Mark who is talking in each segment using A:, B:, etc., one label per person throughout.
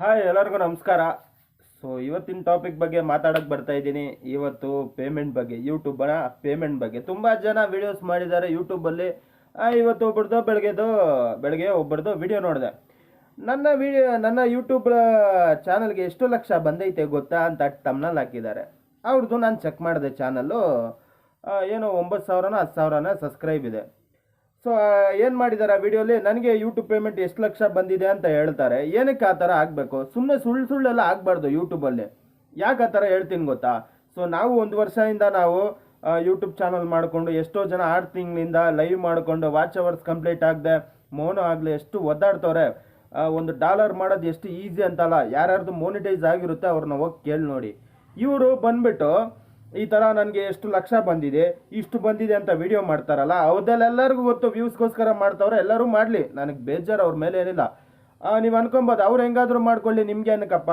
A: Hi ಎಲ್ಲರಿಗೂ ನಮಸ್ಕಾರ. So ಇವತ್ತಿನ ಟಾಪಿಕ್ ಬಗ್ಗೆ ಮಾತಾಡೋಕ್ಕೆ ಬರ್ತಾ ಇದ್ದೀನಿ. ಇವತ್ತು ಪೇಮೆಂಟ್ ಬಗ್ಗೆ ಯೂಟ್ಯೂಬನ ಪೇಮೆಂಟ್ ಬಗ್ಗೆ. ತುಂಬ ಜನ ವಿಡಿಯೋಸ್ ಮಾಡಿದ್ದಾರೆ ಯೂಟ್ಯೂಬಲ್ಲಿ ಇವತ್ತು ಒಬ್ಬರದು ಬೆಳಗ್ಗೆದು ಬೆಳಗ್ಗೆ ಒಬ್ಬರದು ವಿಡಿಯೋ ನೋಡಿದೆ. ನನ್ನ ವಿಡಿಯೋ ನನ್ನ ಯೂಟ್ಯೂಬ್ ಚಾನಲ್ಗೆ ಎಷ್ಟು ಲಕ್ಷ ಬಂದೈತೆ ಗೊತ್ತಾ ಅಂತ ತಮ್ನಲ್ಲಿ ಹಾಕಿದ್ದಾರೆ. ಅವ್ರದ್ದು ನಾನು ಚೆಕ್ ಮಾಡಿದೆ ಚಾನಲ್ಲು ಏನೋ ಒಂಬತ್ತು ಸಾವಿರನೋ ಹತ್ತು ಸಾವಿರನ ಸಬ್ಸ್ಕ್ರೈಬ್ ಇದೆ. ಸೊ ಏನು ಮಾಡಿದ್ದಾರೆ ಆ ವಿಡಿಯೋಲಿ ನನಗೆ ಯೂಟ್ಯೂಬ್ ಪೇಮೆಂಟ್ ಎಷ್ಟು ಲಕ್ಷ ಬಂದಿದೆ ಅಂತ ಹೇಳ್ತಾರೆ. ಏನಕ್ಕೆ ಆ ಥರ ಆಗಬೇಕು? ಸುಮ್ಮನೆ ಸುಳ್ಳು ಸುಳ್ಳೆಲ್ಲ ಆಗಬಾರ್ದು ಯೂಟ್ಯೂಬಲ್ಲಿ ಯಾಕೆ ಆ ಥರ ಹೇಳ್ತೀನಿ ಗೊತ್ತಾ? ಸೊ ನಾವು ಒಂದು ವರ್ಷದಿಂದ ನಾವು ಯೂಟ್ಯೂಬ್ ಚಾನಲ್ ಮಾಡಿಕೊಂಡು ಎಷ್ಟೋ ಜನ ಆರು ತಿಂಗಳಿಂದ ಲೈವ್ ಮಾಡಿಕೊಂಡು ವಾಚ್ ಅವರ್ಸ್ ಕಂಪ್ಲೀಟ್ ಆಗದೆ, ಮೋನೋ ಆಗಲಿ, ಎಷ್ಟು ಒದ್ದಾಡ್ತವ್ರೆ ಒಂದು ಡಾಲರ್ ಮಾಡೋದು ಎಷ್ಟು ಈಸಿ ಅಂತಲ್ಲ? ಯಾರ್ಯಾರ್ದು ಮೋನಿಟೈಸ್ ಆಗಿರುತ್ತೆ ಅವ್ರನ್ನ ಹೋಗಿ ಕೇಳಿ ನೋಡಿ. ಇವರು ಬಂದ್ಬಿಟ್ಟು ಈ ಥರ ನನಗೆ ಎಷ್ಟು ಲಕ್ಷ ಬಂದಿದೆ, ಇಷ್ಟು ಬಂದಿದೆ ಅಂತ ವಿಡಿಯೋ ಮಾಡ್ತಾರಲ್ಲ, ಅವ್ರದ್ದೆಲ್ಲರಿಗೂ ಗೊತ್ತು ವ್ಯೂಸ್ಗೋಸ್ಕರ ಮಾಡ್ತವ್ರೆ, ಎಲ್ಲರೂ ಮಾಡಲಿ. ನನಗೆ ಬೇಜಾರು ಅವ್ರ ಮೇಲೆ ಏನಿಲ್ಲ. ನೀವು ಅನ್ಕೊಬೋದು, ಅವ್ರು ಹೆಂಗಾದರೂ ಮಾಡ್ಕೊಳ್ಳಿ, ನಿಮ್ಗೆ ಏನಕ್ಕಪ್ಪ?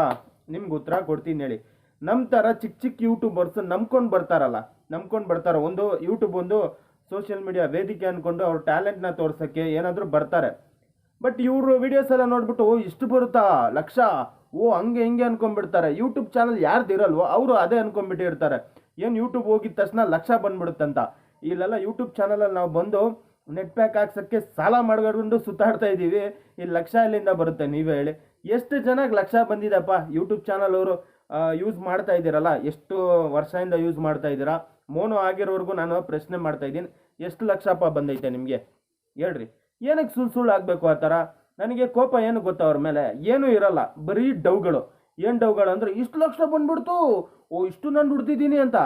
A: ನಿಮ್ಗೆ ಉತ್ತರ ಕೊಡ್ತೀನಿ ಹೇಳಿ. ನಮ್ಮ ಥರ ಚಿಕ್ಕ ಚಿಕ್ಕ ಯೂಟ್ಯೂಬರ್ಸ್ ನಂಬ್ಕೊಂಡು ಬರ್ತಾರಲ್ಲ, ನಂಬ್ಕೊಂಡು ಬರ್ತಾರೆ, ಒಂದು ಯೂಟ್ಯೂಬ್ ಒಂದು ಸೋಷಿಯಲ್ ಮೀಡಿಯಾ ವೇದಿಕೆ ಅಂದ್ಕೊಂಡು ಅವ್ರ ಟ್ಯಾಲೆಂಟ್ನ ತೋರ್ಸೋಕ್ಕೆ ಏನಾದರೂ ಬರ್ತಾರೆ. ಬಟ್ ಇವರು ವಿಡಿಯೋಸ್ ಎಲ್ಲ ನೋಡ್ಬಿಟ್ಟು, ಓ, ಇಷ್ಟು ಬರುತ್ತಾ? ಲಕ್ಷ? ಓ, ಹಂಗೆ ಹಿಂಗೆ ಅನ್ಕೊಂಡ್ಬಿಡ್ತಾರೆ. ಯೂಟ್ಯೂಬ್ ಚಾನಲ್ ಯಾರ್ದು ಇರಲ್ವೋ, ಅವರು ಅದೇ ಅನ್ಕೊಂಡ್ಬಿಟ್ಟಿರ್ತಾರೆ. ಏನು ಯೂಟ್ಯೂಬ್ ಹೋಗಿದ ತಕ್ಷಣ ಲಕ್ಷ ಬಂದ್ಬಿಡುತ್ತಂತ. ಇಲ್ಲೆಲ್ಲ ಯೂಟ್ಯೂಬ್ ಚಾನಲಲ್ಲಿ ನಾವು ಬಂದು ನೆಟ್ ಪ್ಯಾಕ್ ಹಾಕ್ಸೋಕ್ಕೆ ಸಾಲ ಮಾಡ್ಕೊಂಡು ಸುತ್ತಾಡ್ತಾ ಇದ್ದೀವಿ. ಈ ಲಕ್ಷ ಎಲ್ಲಿಂದ ಬರುತ್ತೆ ನೀವೇ ಹೇಳಿ. ಎಷ್ಟು ಜನಕ್ಕೆ ಲಕ್ಷ ಬಂದಿದೆಪ್ಪ ಯೂಟ್ಯೂಬ್ ಚಾನಲ್ ಅವರು ಯೂಸ್ ಮಾಡ್ತಾ ಇದ್ದೀರಲ್ಲ? ಎಷ್ಟು ವರ್ಷದಿಂದ ಯೂಸ್ ಮಾಡ್ತಾ ಇದ್ದೀರಾ? ಮೋನೋ ಆಗಿರೋವರೆಗೂ ನಾನು ಪ್ರಶ್ನೆ ಮಾಡ್ತಾ ಇದ್ದೀನಿ. ಎಷ್ಟು ಲಕ್ಷಪ್ಪ ಬಂದೈತೆ ನಿಮಗೆ? ಹೇಳ್ರಿ. ಏನಕ್ಕೆ ಸುಳ್ಳು ಆಗಬೇಕು ಆ ಥರ? ನನಗೆ ಕೋಪ ಏನು ಗೊತ್ತಾ ಅವ್ರ ಮೇಲೆ? ಏನೂ ಇರಲ್ಲ. ಬರೀ ಡವ್ಗಳು ಏನು ಡೌಗಳು ಅಂದರೆ ಇಷ್ಟು ಲಕ್ಷ ಬಂದ್ಬಿಡ್ತು. ಓ, ಇಷ್ಟು ನಾನು ದುಡ್ದಿದ್ದೀನಿ ಅಂತ.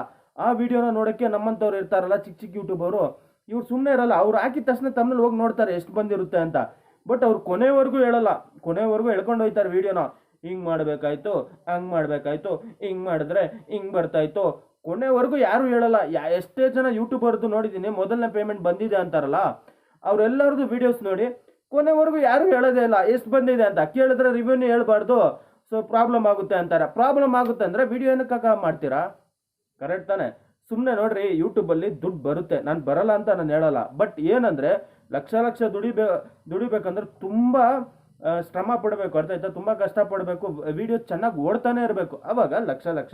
A: ಆ ವಿಡಿಯೋನ ನೋಡೋಕ್ಕೆ ನಮ್ಮಂಥವ್ರು ಇರ್ತಾರಲ್ಲ ಚಿಕ್ಕ ಚಿಕ್ಕ ಯೂಟ್ಯೂಬರು. ಇವ್ರು ಸುಮ್ಮನೆ ಇರಲ್ಲ, ಅವ್ರು ಹಾಕಿದ ತಕ್ಷಣ ತಮ್ಮಲ್ಲಿ ಹೋಗಿ ನೋಡ್ತಾರೆ ಎಷ್ಟು ಬಂದಿರುತ್ತೆ ಅಂತ. ಬಟ್ ಅವ್ರು ಕೊನೆವರೆಗೂ ಹೇಳಲ್ಲ. ಕೊನೆವರೆಗೂ ಹೇಳ್ಕೊಂಡು ಹೋಯ್ತಾರೆ ವೀಡಿಯೋನ. ಹಿಂಗೆ ಮಾಡಬೇಕಾಯ್ತು, ಹಂಗೆ ಮಾಡಬೇಕಾಯ್ತು, ಹಿಂಗೆ ಮಾಡಿದ್ರೆ ಹಿಂಗೆ ಬರ್ತಾಯಿತ್ತು ಕೊನೆವರೆಗೂ ಯಾರೂ ಹೇಳಲ್ಲ. ಯಾ, ಎಷ್ಟೇ ಜನ ಯೂಟ್ಯೂಬರ್ದು ನೋಡಿದ್ದೀನಿ, ಮೊದಲನೇ ಪೇಮೆಂಟ್ ಬಂದಿದೆ ಅಂತಾರಲ್ಲ ಅವರೆಲ್ಲರದು ವಿಡಿಯೋಸ್ ನೋಡಿ, ಕೊನೆವರೆಗೂ ಯಾರೂ ಹೇಳೋದೇ ಇಲ್ಲ, ಎಷ್ಟು ಬಂದಿದೆ ಅಂತ. ಕೇಳಿದ್ರೆ ರಿವ್ಯೂನೇ ಹೇಳ್ಬಾರ್ದು. ಸೊ ಪ್ರಾಬ್ಲಮ್ ಆಗುತ್ತೆ ಅಂತಾರೆ. ಪ್ರಾಬ್ಲಮ್ ಆಗುತ್ತೆ ಅಂದರೆ ವಿಡಿಯೋ ಏನಕ್ಕೆ ಮಾಡ್ತೀರಾ? ಕರೆಕ್ಟ್ ತಾನೆ? ಸುಮ್ಮನೆ ನೋಡ್ರಿ ಯೂಟ್ಯೂಬಲ್ಲಿ ದುಡ್ಡು ಬರುತ್ತೆ. ನಾನು ಬರಲ್ಲ ಅಂತ ನಾನು ಹೇಳಲ್ಲ. ಬಟ್ ಏನಂದರೆ, ಲಕ್ಷ ಲಕ್ಷ ದುಡಿಬೇ, ದುಡಿಬೇಕಂದ್ರೆ ತುಂಬ ಶ್ರಮ ಪಡಬೇಕು. ಅರ್ಥ ಆಯ್ತಾ? ತುಂಬ ಕಷ್ಟಪಡಬೇಕು ವಿಡಿಯೋ ಚೆನ್ನಾಗಿ ಓಡ್ತಾನೆ ಇರಬೇಕು. ಆವಾಗ ಲಕ್ಷ ಲಕ್ಷ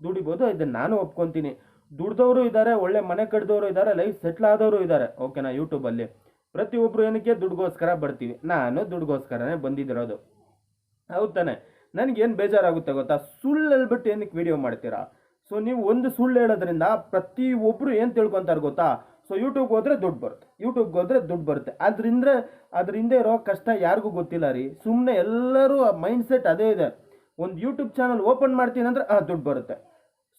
A: ದುಡಿಬೋದು. ಇದನ್ನು ನಾನು ಒಪ್ಕೊತೀನಿ. ದುಡ್ದವರು ಇದ್ದಾರೆ ಒಳ್ಳೆ ಮನೆ ಕಟ್ಟಿದವರು ಇದ್ದಾರೆ ಲೈಫ್ ಸೆಟ್ಲ್ ಆದವರು ಇದ್ದಾರೆ ಓಕೆನಾ ಯೂಟ್ಯೂಬಲ್ಲಿ ಪ್ರತಿಯೊಬ್ಬರು ಏನಕ್ಕೆ? ದುಡ್ಗೋಸ್ಕರ ಬರ್ತೀವಿ. ನಾನು ದುಡ್ಗೋಸ್ಕರನೇ ಬಂದಿದ್ದಿರೋದು ಹೌದು ತಾನೆ? ನನಗೇನು ಬೇಜಾರಾಗುತ್ತೆ ಗೊತ್ತಾ? ಸುಳ್ಳು ಹೇಳ್ಬಿಟ್ಟು ಏನಕ್ಕೆ ವಿಡಿಯೋ ಮಾಡ್ತೀರಾ? ಸೊ ನೀವು ಒಂದು ಸುಳ್ಳು ಹೇಳೋದ್ರಿಂದ ಪ್ರತಿಯೊಬ್ಬರು ಏನು ತಿಳ್ಕೊತಾರೆ ಗೊತ್ತಾ? ಸೊ ಯೂಟ್ಯೂಬ್ಗೆ ಹೋದರೆ ದುಡ್ಡು ಬರುತ್ತೆ. ಯೂಟ್ಯೂಬ್ಗೆ ಹೋದರೆ ದುಡ್ಡು ಬರುತ್ತೆ. ಅದರಿಂದ ಅದ್ರ ಇರೋ ಕಷ್ಟ ಯಾರಿಗೂ ಗೊತ್ತಿಲ್ಲ ರೀ. ಸುಮ್ಮನೆ ಎಲ್ಲರೂ ಮೈಂಡ್ ಸೆಟ್ ಅದೇ ಇದೆ. ಒಂದು ಯೂಟ್ಯೂಬ್ ಚಾನಲ್ ಓಪನ್ ಮಾಡ್ತೀನಿ ಅಂದರೆ, ಆ, ದುಡ್ಡು ಬರುತ್ತೆ.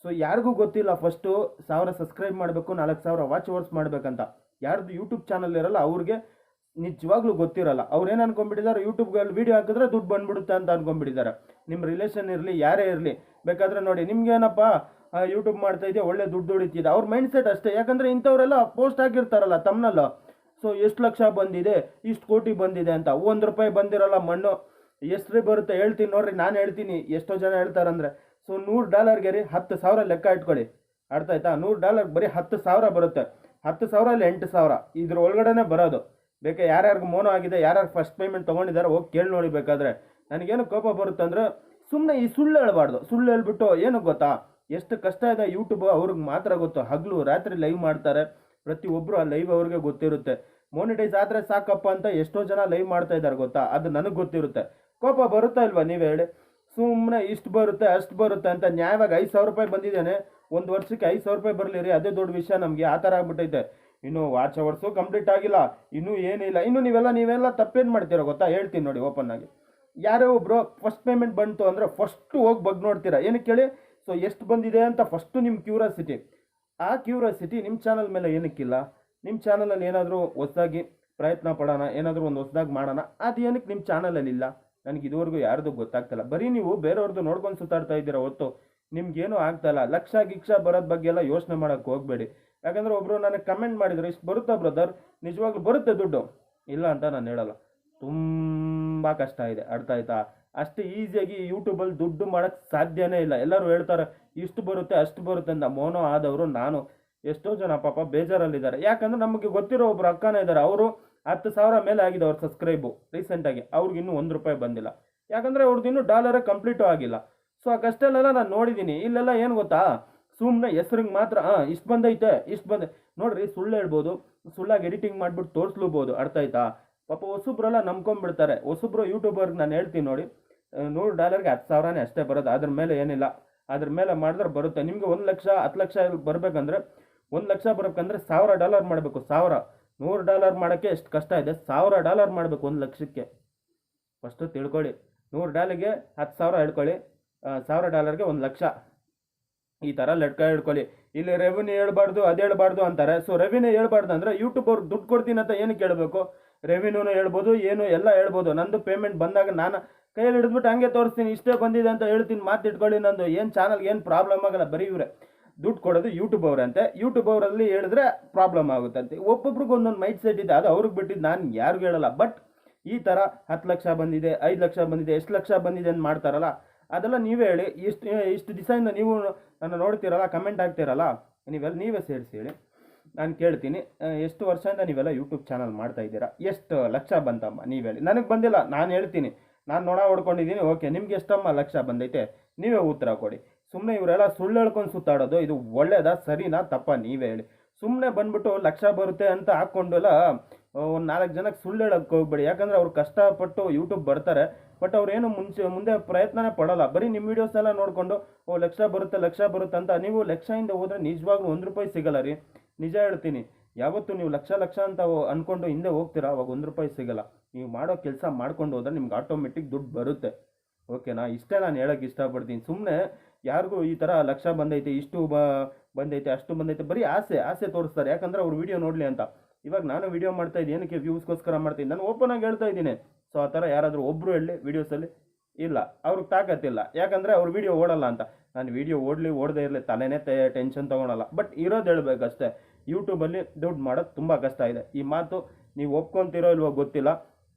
A: ಸೊ ಯಾರಿಗೂ ಗೊತ್ತಿಲ್ಲ. ಫಸ್ಟು ಸಾವಿರ ಸಬ್ಸ್ಕ್ರೈಬ್ ಮಾಡಬೇಕು, ನಾಲ್ಕು ಸಾವಿರ ವಾಚ್ ಅವರ್ಸ್ ಮಾಡಬೇಕಂತ. ಯಾರ್ದು ಯೂಟ್ಯೂಬ್ ಚಾನಲ್ ಇರಲ್ಲ, ಅವ್ರಿಗೆ ನಿಜವಾಗ್ಲೂ ಗೊತ್ತಿರಲ್ಲ. ಅವ್ರು ಏನು ಅನ್ಕೊಂಡ್ಬಿಟ್ಟಿದ್ದಾರೆ ಯೂಟ್ಯೂಬ್ಗಳಲ್ಲಿ ವೀಡಿಯೋ ಹಾಕಿದ್ರೆ ದುಡ್ಡು ಬಂದ್ಬಿಡುತ್ತೆ ಅಂತ ಅನ್ಕೊಂಡ್ಬಿಟ್ಟಿದ್ದಾರೆ. ನಿಮ್ಮ ರಿಲೇಷನ್ ಇರಲಿ, ಯಾರೇ ಇರಲಿ, ಬೇಕಾದ್ರೆ ನೋಡಿ ನಿಮ್ಗೇನಪ್ಪ ಯೂಟ್ಯೂಬ್ ಮಾಡ್ತಾ ಇದೆಯಾ? ಒಳ್ಳೆ ದುಡ್ಡು ದುಡಿತಿದೆ ಅವ್ರ ಮೈಂಡ್ ಸೆಟ್ ಅಷ್ಟೇ. ಯಾಕಂದರೆ ಇಂಥವರೆಲ್ಲ ಪೋಸ್ಟ್ ಹಾಕಿರ್ತಾರಲ್ಲ ತಮ್ಮನಲ್ಲ ಸೊ ಎಷ್ಟು ಲಕ್ಷ ಬಂದಿದೆ, ಇಷ್ಟು ಕೋಟಿ ಬಂದಿದೆ ಅಂತ. ಒಂದು ರೂಪಾಯಿ ಬಂದಿರಲ್ಲ ಮಣ್ಣು. ಎಷ್ಟು ಬರುತ್ತೆ ಹೇಳ್ತೀನಿ ನೋಡ್ರಿ, ನಾನು ಹೇಳ್ತೀನಿ. ಎಷ್ಟೋ ಜನ ಹೇಳ್ತಾರಂದ್ರೆ ಸೊ ನೂರು ಡಾಲರ್ಗೆ ರೀ ಹತ್ತು ಸಾವಿರ ಲೆಕ್ಕ ಇಟ್ಕೊಳ್ಳಿ. ಅರ್ಥ ಆಯ್ತಾ? ನೂರು ಡಾಲರ್ ಬರೀ ಹತ್ತು ಸಾವಿರ ಬರುತ್ತೆ. ಹತ್ತು ಸಾವಿರ ಅಲ್ಲಿ ಎಂಟು ಸಾವಿರ? ಇದ್ರ ಒಳಗಡೆನೆ ಬರೋದು. ಬೇಕಾ, ಯಾರ್ಯಾರಿಗೆ ಮೋನೋ ಆಗಿದೆ, ಯಾರ್ಯಾರು ಫಸ್ಟ್ ಪೇಮೆಂಟ್ ತೊಗೊಂಡಿದ್ದಾರೆ ಹೋಗಿ ಕೇಳಿ ನೋಡಿ ಬೇಕಾದ್ರೆ. ನನಗೇನು ಕೋಪ ಬರುತ್ತೆ ಅಂದರೆ ಸುಮ್ಮನೆ ಈ ಸುಳ್ಳು ಹೇಳಬಾರ್ದು. ಸುಳ್ಳು ಹೇಳ್ಬಿಟ್ಟು ಏನು ಗೊತ್ತಾ? ಎಷ್ಟು ಕಷ್ಟ ಇದೆ ಯೂಟ್ಯೂಬ್ ಅವ್ರಿಗೆ ಮಾತ್ರ ಗೊತ್ತು. ಹಗಲು ರಾತ್ರಿ ಲೈವ್ ಮಾಡ್ತಾರೆ. ಪ್ರತಿಯೊಬ್ಬರು ಆ ಲೈವ್ ಅವ್ರಿಗೆ ಗೊತ್ತಿರುತ್ತೆ. ಮೋನಿಟೈಸ್ ಆದರೆ ಸಾಕಪ್ಪ ಅಂತ ಎಷ್ಟೋ ಜನ ಲೈವ್ ಮಾಡ್ತಾ ಇದ್ದಾರೆ ಗೊತ್ತಾ? ಅದು ನನಗೆ ಗೊತ್ತಿರುತ್ತೆ. ಕೋಪ ಬರುತ್ತಾ ಇಲ್ವಾ ನೀವು ಹೇಳಿ? ಸುಮ್ಮನೆ ಇಷ್ಟು ಬರುತ್ತೆ, ಅಷ್ಟು ಬರುತ್ತೆ ಅಂತ ನ್ಯಾಯವಾಗಿ ಐದು ಸಾವಿರ ರೂಪಾಯಿ ಬಂದಿದ್ದೇನೆ ಒಂದು ವರ್ಷಕ್ಕೆ ಐದು ಸಾವಿರ ರೂಪಾಯಿ ಬರಲಿ ರೀ, ಅದೇ ದೊಡ್ಡ ವಿಷಯ ನಮಗೆ. ಆ ಥರ ಆಗ್ಬಿಟ್ಟೈತೆ. ಇನ್ನು ವಾಚ್ ಅವರ್ಸು ಕಂಪ್ಲೀಟ್ ಆಗಿಲ್ಲ. ಇನ್ನೂ ಏನಿಲ್ಲ. ಇನ್ನು ನೀವೆಲ್ಲ ನೀವೆಲ್ಲ ತಪ್ಪೇನು ಮಾಡ್ತೀರೋ ಗೊತ್ತಾ? ಹೇಳ್ತೀನಿ ನೋಡಿ ಓಪನ್ ಆಗಿ. ಯಾರೋ ಒಬ್ಬರು ಫಸ್ಟ್ ಪೇಮೆಂಟ್ ಬಂತು ಅಂದರೆ ಫಸ್ಟು ಹೋಗಿ ಬಗ್ ನೋಡ್ತೀರಾ. ಏನಕ್ಕೆ ಕೇಳಿ? ಸೊ ಎಷ್ಟು ಬಂದಿದೆ ಅಂತ ಫಸ್ಟು ನಿಮ್ಮ ಕ್ಯೂರಿಯಾಸಿಟಿ ಆ ಕ್ಯೂರಿಯಾಸಿಟಿ ನಿಮ್ಮ ಚಾನಲ್ ಮೇಲೆ ಏನಕ್ಕಿಲ್ಲ? ನಿಮ್ಮ ಚಾನಲಲ್ಲಿ ಏನಾದರೂ ಹೊಸದಾಗಿ ಪ್ರಯತ್ನ ಪಡೋಣ, ಏನಾದರೂ ಒಂದು ಹೊಸದಾಗಿ ಮಾಡೋಣ, ಅದು ಏನಕ್ಕೆ ನಿಮ್ಮ ಚಾನಲಲ್ಲಿ ಇಲ್ಲ? ನನಗೆ ಇದುವರೆಗೂ ಯಾರ್ದು ಗೊತ್ತಾಗ್ತಿಲ್ಲ. ಬರೀ ನೀವು ಬೇರೆಯವ್ರದ್ದು ನೋಡ್ಕೊಂಡು ಸುತ್ತಾಡ್ತಾ ಇದ್ದೀರಾ ಹೊತ್ತು. ನಿಮ್ಗೇನು ಆಗ್ತಾಯಿಲ್ಲ ಲಕ್ಷ ಗಿಕ್ಷ ಬರೋದ್ ಬಗ್ಗೆ ಎಲ್ಲ ಯೋಚನೆ ಮಾಡೋಕ್ಕೆ ಹೋಗಬೇಡಿ. ಯಾಕಂದರೆ ಒಬ್ಬರು ನನಗೆ ಕಮೆಂಟ್ ಮಾಡಿದ್ರು, ಇಷ್ಟು ಬರುತ್ತಾ ಬ್ರದರ್ ನಿಜವಾಗ್ಲೂ ಬರುತ್ತೆ ದುಡ್ಡು? ಇಲ್ಲ ಅಂತ ನಾನು ಹೇಳಲ್ಲ. ತುಂಬ ಕಷ್ಟ ಇದೆ, ಅರ್ಥ ಆಯ್ತಾ? ಅಷ್ಟು ಈಸಿಯಾಗಿ ಯೂಟ್ಯೂಬಲ್ಲಿ ದುಡ್ಡು ಮಾಡೋಕ್ಕೆ ಸಾಧ್ಯನೇ ಇಲ್ಲ. ಎಲ್ಲರೂ ಹೇಳ್ತಾರೆ, ಇಷ್ಟು ಬರುತ್ತೆ, ಅಷ್ಟು ಬರುತ್ತೆ ಅಂತ. ಮೋನೋ ಆದವರು, ನಾನು ಎಷ್ಟೋ ಜನ ಪಾಪ ಬೇಜಾರಲ್ಲಿದ್ದಾರೆ. ಯಾಕಂದ್ರೆ ನಮಗೆ ಗೊತ್ತಿರೋ ಒಬ್ರು ಅಕ್ಕನೇ ಇದ್ದಾರೆ. ಅವರು ಹತ್ತು ಸಾವಿರ ಮೇಲೆ ಆಗಿದೆ ಅವ್ರ ಸಬ್ಸ್ಕ್ರೈಬು ರೀಸೆಂಟಾಗಿ ಅವ್ರಿಗೆ ಇನ್ನೂ ಒಂದು ರೂಪಾಯಿ ಬಂದಿಲ್ಲ. ಯಾಕಂದರೆ ಅವ್ರದ್ದು ಇನ್ನೂ ಡಾಲರೇ ಕಂಪ್ಲೀಟು ಆಗಿಲ್ಲ. ಸೊ ಆ ಕಷ್ಟಲ್ಲೆಲ್ಲ ನಾನು ನೋಡಿದ್ದೀನಿ. ಇಲ್ಲೆಲ್ಲ ಏನು ಗೊತ್ತಾ? ಸುಮ್ಮನೆ ಹೆಸ್ರಿಗೆ ಮಾತ್ರ ಹಾಂ ಇಷ್ಟು ಬಂದೈತೆ ಇಷ್ಟು ಬಂದೆ ನೋಡ್ರಿ ಸುಳ್ಳು ಹೇಳ್ಬೋದು ಸುಳ್ಳಾಗಿ ಎಡಿಟಿಂಗ್ ಮಾಡಿಬಿಟ್ಟು ತೋರಿಸ್ಲೂಬೋದು ಅರ್ಥ ಆಯ್ತಾ? ಪಾಪ ಹೊಸಬ್ರೆಲ್ಲ ನಂಬ್ಕೊಂಡ್ಬಿಡ್ತಾರೆ ಹೊಸಬ್ರು ಯೂಟ್ಯೂಬರ್ಗೆ ನಾನು ಹೇಳ್ತೀನಿ ನೋಡಿ ನೂರು ಡಾಲರ್ಗೆ ಹತ್ತು ಸಾವಿರನೇ ಅಷ್ಟೇ ಬರೋದು ಅದ್ರ ಮೇಲೆ ಏನಿಲ್ಲ ಅದ್ರ ಮೇಲೆ ಮಾಡಿದ್ರೆ ಬರುತ್ತೆ ನಿಮಗೆ ಒಂದು ಲಕ್ಷ ಹತ್ತು ಲಕ್ಷ ಬರಬೇಕಂದ್ರೆ ಒಂದು ಲಕ್ಷ ಬರಬೇಕಂದ್ರೆ ಸಾವಿರ ಡಾಲರ್ ಮಾಡಬೇಕು ಸಾವಿರ ನೂರು ಡಾಲರ್ ಮಾಡೋಕ್ಕೆ ಎಷ್ಟು ಕಷ್ಟ ಇದೆ ಸಾವಿರ ಡಾಲರ್ ಮಾಡಬೇಕು ಒಂದು ಲಕ್ಷಕ್ಕೆ. ಫಸ್ಟು ತಿಳ್ಕೊಳ್ಳಿ ನೂರು ಡಾಲರ್ಗೆ ಹತ್ತು ಸಾವಿರ ಹಿಡ್ಕೊಳ್ಳಿ ಆ, ಸಾವಿರ ಡಾಲರ್ಗೆ ಒಂದು ಲಕ್ಷ. ಈ ಥರ ಲಟ್ಕ ಹಿಡ್ಕೊಳ್ಳಿ ಇಲ್ಲಿ ರೆವಿನ್ಯೂ ಹೇಳ್ಬಾರ್ದು, ಅದು ಹೇಳ್ಬಾರ್ದು ಅಂತಾರೆ. ಸೊ ರೆವಿನ್ಯೂ ಹೇಳ್ಬಾರ್ದು ಅಂದರೆ ಯೂಟ್ಯೂಬ್ ಅವ್ರು ದುಡ್ಡು ಕೊಡ್ತೀನಿ ಅಂತ ಏನು ಕೇಳಬೇಕು? ರೆವಿನ್ಯೂನು ಹೇಳ್ಬೋದು, ಏನು ಎಲ್ಲ ಹೇಳ್ಬೋದು. ನಂದು ಪೇಮೆಂಟ್ ಬಂದಾಗ ನಾನು ಕೈಯಲ್ಲಿ ಹಿಡಿದ್ಬಿಟ್ಟು ಹಂಗೆ ತೋರಿಸ್ತೀನಿ, ಇಷ್ಟೇ ಬಂದಿದೆ ಅಂತ ಹೇಳ್ತೀನಿ ಮಾತಿಟ್ಕೊಳ್ಳಿ ನಂದು. ಏನು ಚಾನಲ್ಗೆ ಏನು ಪ್ರಾಬ್ಲಮ್ ಆಗಲ್ಲ, ಬರೀ ಇವರೇ. ದುಡ್ಡು ಕೊಡೋದು ಯೂಟ್ಯೂಬ್ ಅವರಂತೆ. ಯೂಟ್ಯೂಬ್ ಅವರಲ್ಲಿ ಹೇಳಿದ್ರೆ ಪ್ರಾಬ್ಲಮ್ ಆಗುತ್ತಂತೆ. ಒಬ್ಬೊಬ್ರಿಗೆ ಒಂದೊಂದು ಮೈಂಡ್ ಸೆಟ್ ಇದೆ, ಅದು ಅವ್ರಿಗೆ ಬಿಟ್ಟಿದ್ದು ನಾನು ಯಾರಿಗೂ ಹೇಳಲ್ಲ. ಬಟ್ ಈ ಥರ ಹತ್ತು ಲಕ್ಷ ಬಂದಿದೆ, ಐದು ಲಕ್ಷ ಬಂದಿದೆ, ಎಷ್ಟು ಲಕ್ಷ ಬಂದಿದೆ ಅಂತ ಮಾಡ್ತಾರಲ್ಲ ಅದೆಲ್ಲ ನೀವೇ ಹೇಳಿ. ಇಷ್ಟು ಇಷ್ಟು ದಿವಸದಿಂದ ನೀವು ನನ್ನ ನೋಡ್ತೀರಲ್ಲ ಕಮೆಂಟ್ ಆಗ್ತೀರಲ್ಲ ನೀವೆಲ್ಲ ನೀವೇ ಸೇರಿಸಿ ಹೇಳಿ. ನಾನು ಕೇಳ್ತೀನಿ. ಎಷ್ಟು ವರ್ಷದಿಂದ ನೀವೆಲ್ಲ ಯೂಟ್ಯೂಬ್ ಚಾನಲ್ ಮಾಡ್ತಾ ಇದ್ದೀರಾ? ಎಷ್ಟು ಲಕ್ಷ ಬಂತಮ್ಮ? ನೀವು ಹೇಳಿ. ನನಗೆ ಬಂದಿಲ್ಲ, ನಾನು ಹೇಳ್ತೀನಿ. ನಾನು ನೋಡ ಹೊಡ್ಕೊಂಡಿದ್ದೀನಿ, ಓಕೆ, ನಿಮ್ಗೆ ಎಷ್ಟಮ್ಮ ಲಕ್ಷ ಬಂದೈತೆ? ನೀವೇ ಉತ್ತರ ಕೊಡಿ. ಸುಮ್ಮನೆ ಇವರೆಲ್ಲ ಸುಳ್ಳು ಹೇಳ್ಕೊಂಡು ಸುತ್ತಾಡೋದು, ಇದು ಒಳ್ಳೇದಾ, ಸರಿನಾ, ತಪ್ಪ, ನೀವೇ ಹೇಳಿ. ಸುಮ್ಮನೆ ಬಂದ್ಬಿಟ್ಟು ಲಕ್ಷ ಬರುತ್ತೆ ಅಂತ ಹಾಕ್ಕೊಂಡೆಲ್ಲ ಒಂದು ನಾಲ್ಕು ಜನಕ್ಕೆ ಸುಳ್ಳು ಹೇಳೋಕ್ಕೆ ಹೋಗ್ಬೇಡಿ. ಯಾಕಂದರೆ ಅವ್ರು ಕಷ್ಟಪಟ್ಟು ಯೂಟ್ಯೂಬ್ ಬರ್ತಾರೆ. ಬಟ್ ಅವ್ರೇನು ಮುಂಚೆ, ಮುಂದೆ ಪ್ರಯತ್ನನೇ ಪಡೋಲ್ಲ. ಬರೀ ನಿಮ್ಮ ವೀಡಿಯೋಸ್ ಎಲ್ಲ ನೋಡಿಕೊಂಡು, ಓ, ಲಕ್ಷ ಬರುತ್ತೆ ಲಕ್ಷ ಬರುತ್ತೆ ಅಂತ ನೀವು ಲಕ್ಷದಿಂದ ಹೋದರೆ ನಿಜವಾಗ್ಲೂ ಒಂದು ರೂಪಾಯಿ ಸಿಗಲ್ಲ ರೀ. ನಿಜ ಹೇಳ್ತೀನಿ. ಯಾವತ್ತು ನೀವು ಲಕ್ಷ ಲಕ್ಷ ಅಂತ ಅಂದ್ಕೊಂಡು ಹಿಂದೆ ಹೋಗ್ತೀರಾ? ಅವಾಗ ಒಂದು ರೂಪಾಯಿ ಸಿಗಲ್ಲ. ನೀವು ಮಾಡೋ ಕೆಲಸ ಮಾಡ್ಕೊಂಡು ಹೋದ್ರೆ ನಿಮ್ಗೆ ಆಟೋಮೆಟಿಕ್ ದುಡ್ಡು ಬರುತ್ತೆ. ಓಕೆನಾ ಇಷ್ಟೇ ನಾನು ಹೇಳೋಕ್ಕೆ ಇಷ್ಟಪಡ್ತೀನಿ. ಸುಮ್ಮನೆ ಯಾರಿಗೂ ಈ ಥರ ಲಕ್ಷ ಬಂದೈತೆ, ಇಷ್ಟು ಬ, ಬಂದೈತೆ, ಅಷ್ಟು ಬಂದೈತೆ, ಬರೀ ಆಸೆ ಆಸೆ ತೋರಿಸ್ತಾರೆ. ಯಾಕಂದ್ರೆ ಅವ್ರು ವಿಡಿಯೋ ನೋಡಲಿ ಅಂತ. ಇವಾಗ ನಾನು ವೀಡಿಯೋ ಮಾಡ್ತಾ ಇದ್ದೀನಿ, ಏನಕ್ಕೆ ವ್ಯೂಸ್ಗೋಸ್ಕರ ಮಾಡ್ತೀನಿ ನಾನು ಓಪನ್ ಹೇಳ್ತಾ ಇದ್ದೀನಿ. ಸೊ ಆ ಥರ ಯಾರಾದರೂ ಒಬ್ಬರು ಹೇಳಿ ವೀಡಿಯೋಸಲ್ಲಿ ಇಲ್ಲ, ಅವ್ರಿಗೆ ತಾಕತ್ತಿಲ್ಲ ಯಾಕಂದರೆ ಅವ್ರು ವೀಡಿಯೋ ಓಡಲ್ಲ ಅಂತ. ನಾನು ವೀಡಿಯೋ ಓಡಲಿ, ಓಡದೇ ಇರಲಿ, ತಲೆನೇ ಟೆನ್ಷನ್ ತೊಗೊಳಲ್ಲ. ಬಟ್ ಇರೋದು ಹೇಳಬೇಕಷ್ಟೇ ಯೂಟ್ಯೂಬಲ್ಲಿ ದುಡ್ಡು ಮಾಡೋದು ತುಂಬ ಕಷ್ಟ ಇದೆ. ಈ ಮಾತು ನೀವು ಒಪ್ಕೊತಿರೋ ಇಲ್ವೋ ಗೊತ್ತಿಲ್ಲ.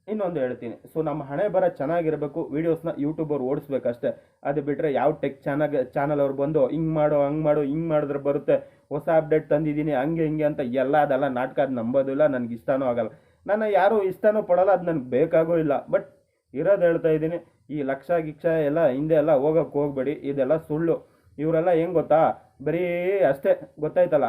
A: ಇನ್ನೊಂದು ಹೇಳ್ತೀನಿ. ಸೊ ನಮ್ಮ ಹಣೆ ಬರ ಚೆನ್ನಾಗಿರಬೇಕು. ವೀಡಿಯೋಸ್ನ ಯೂಟ್ಯೂಬರ್ ಓಡಿಸ್ಬೇಕಷ್ಟೇ ಅದು ಬಿಟ್ಟರೆ ಯಾವ ಟೆಕ್ ಚಾನಲ್ ಚಾನಲ್ ಅವ್ರು ಬಂದು, ಹಿಂಗೆ ಮಾಡೋ, ಹಂಗೆ ಮಾಡೋ, ಹಿಂಗೆ ಮಾಡಿದ್ರೆ ಬರುತ್ತೆ. ಹೊಸ ಅಪ್ಡೇಟ್ ತಂದಿದ್ದೀನಿ, ಹಂಗೆ, ಹಿಂಗೆ ಅಂತ ಎಲ್ಲ ಅದೆಲ್ಲ ನಾಟಕ ಅದು ನಂಬೋದಿಲ್ಲ, ನನಗೆ ಇಷ್ಟನೂ ಆಗಲ್ಲ. ನಾನು ಯಾರು ಇಷ್ಟನೂ ಪಡಲ್ಲ, ಅದು ನನಗೆ ಬೇಕಾಗೂ ಇಲ್ಲ. ಬಟ್ ಇರೋದು ಹೇಳ್ತಾ ಇದ್ದೀನಿ, ಈ ಲಕ್ಷ ಗಿಕ್ಷ ಎಲ್ಲ ಹಿಂದೆ ಎಲ್ಲ ಹೋಗಕ್ಕೆ ಹೋಗ್ಬೇಡಿ, ಇದೆಲ್ಲ ಸುಳ್ಳು. ಇವರೆಲ್ಲ ಹೆಂಗೆ ಗೊತ್ತಾ? ಬರೀ ಅಷ್ಟೇ, ಗೊತ್ತಾಯ್ತಲ್ಲ?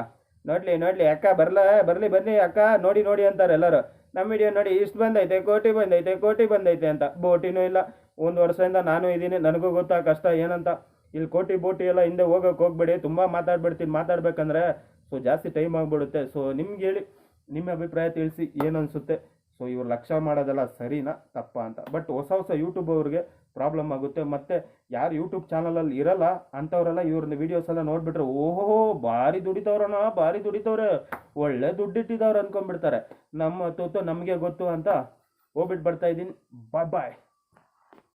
A: ನೋಡಲಿ ನೋಡಲಿ, ಅಕ್ಕ ಬರಲ, ಬರಲಿ ಬನ್ನಿ ಅಕ್ಕ, ನೋಡಿ ನೋಡಿ ಅಂತಾರೆ ಎಲ್ಲರೂ. ನಮ್ಮ ವಿಡಿಯೋ ನೋಡಿ, ಇಷ್ಟು ಬಂದೈತೆ, ಕೋಟಿ ಬಂದೈತೆ ಕೋಟಿ ಬಂದೈತೆ ಅಂತ. ಬೋಟಿನೂ ಇಲ್ಲ. ಒಂದು ವರ್ಷದಿಂದ ನಾನು ಇದ್ದೀನಿ ನನಗೂ ಗೊತ್ತಾ ಕಷ್ಟ ಏನಂತ. ಇಲ್ಲಿ ಕೋಟಿ, ಬೋಟಿ ಎಲ್ಲ ಹಿಂದೆ ಹೋಗಕ್ಕೆ ಹೋಗ್ಬೇಡಿ, ತುಂಬ ಮಾತಾಡ್ಬಿಡ್ತೀನಿ. ಮಾತಾಡ್ಬೇಕಂದ್ರೆ, ಸೊ ಜಾಸ್ತಿ ಟೈಮ್ ಆಗಿಬಿಡುತ್ತೆ. ಸೊ ನಿಮ್ಗೆ ಹೇಳಿ. ನಿಮ್ಮ ಅಭಿಪ್ರಾಯ ತಿಳಿಸಿ ಏನು ಅನಿಸುತ್ತೆ? ಸೊ ಇವ್ರು ಲಕ್ಷ ಮಾಡೋದೆಲ್ಲ ಸರಿನಾ? ತಪ್ಪಾ ಅಂತ. ಬಟ್ ಹೊಸ ಹೊಸ ಯೂಟ್ಯೂಬ್ ಅವ್ರಿಗೆ ಪ್ರಾಬ್ಲಮ್ ಆಗುತ್ತೆ. ಮತ್ತು ಯಾರು ಯೂಟ್ಯೂಬ್ ಚಾನಲಲ್ಲಿ ಇರಲ್ಲ ಅಂಥವರೆಲ್ಲ ಇವ್ರನ್ನ ವೀಡಿಯೋಸ್ ಎಲ್ಲ ನೋಡಿಬಿಟ್ರೆ ಓಹೋ ಭಾರಿ ದುಡಿತವ್ರಣ ಭಾರಿ ದುಡಿತವ್ರೆ. ಒಳ್ಳೆ ದುಡ್ಡಿಟ್ಟಿದ್ದವ್ರು ಅಂದ್ಕೊಂಡ್ಬಿಡ್ತಾರೆ ನಮ್ಮ ತೋತು ನಮಗೆ ಗೊತ್ತು ಅಂತ ಹೋಗ್ಬಿಟ್ಟು ಬರ್ತಾ ಇದ್ದೀನಿ. ಬಾಯ್ ಬಾಯ್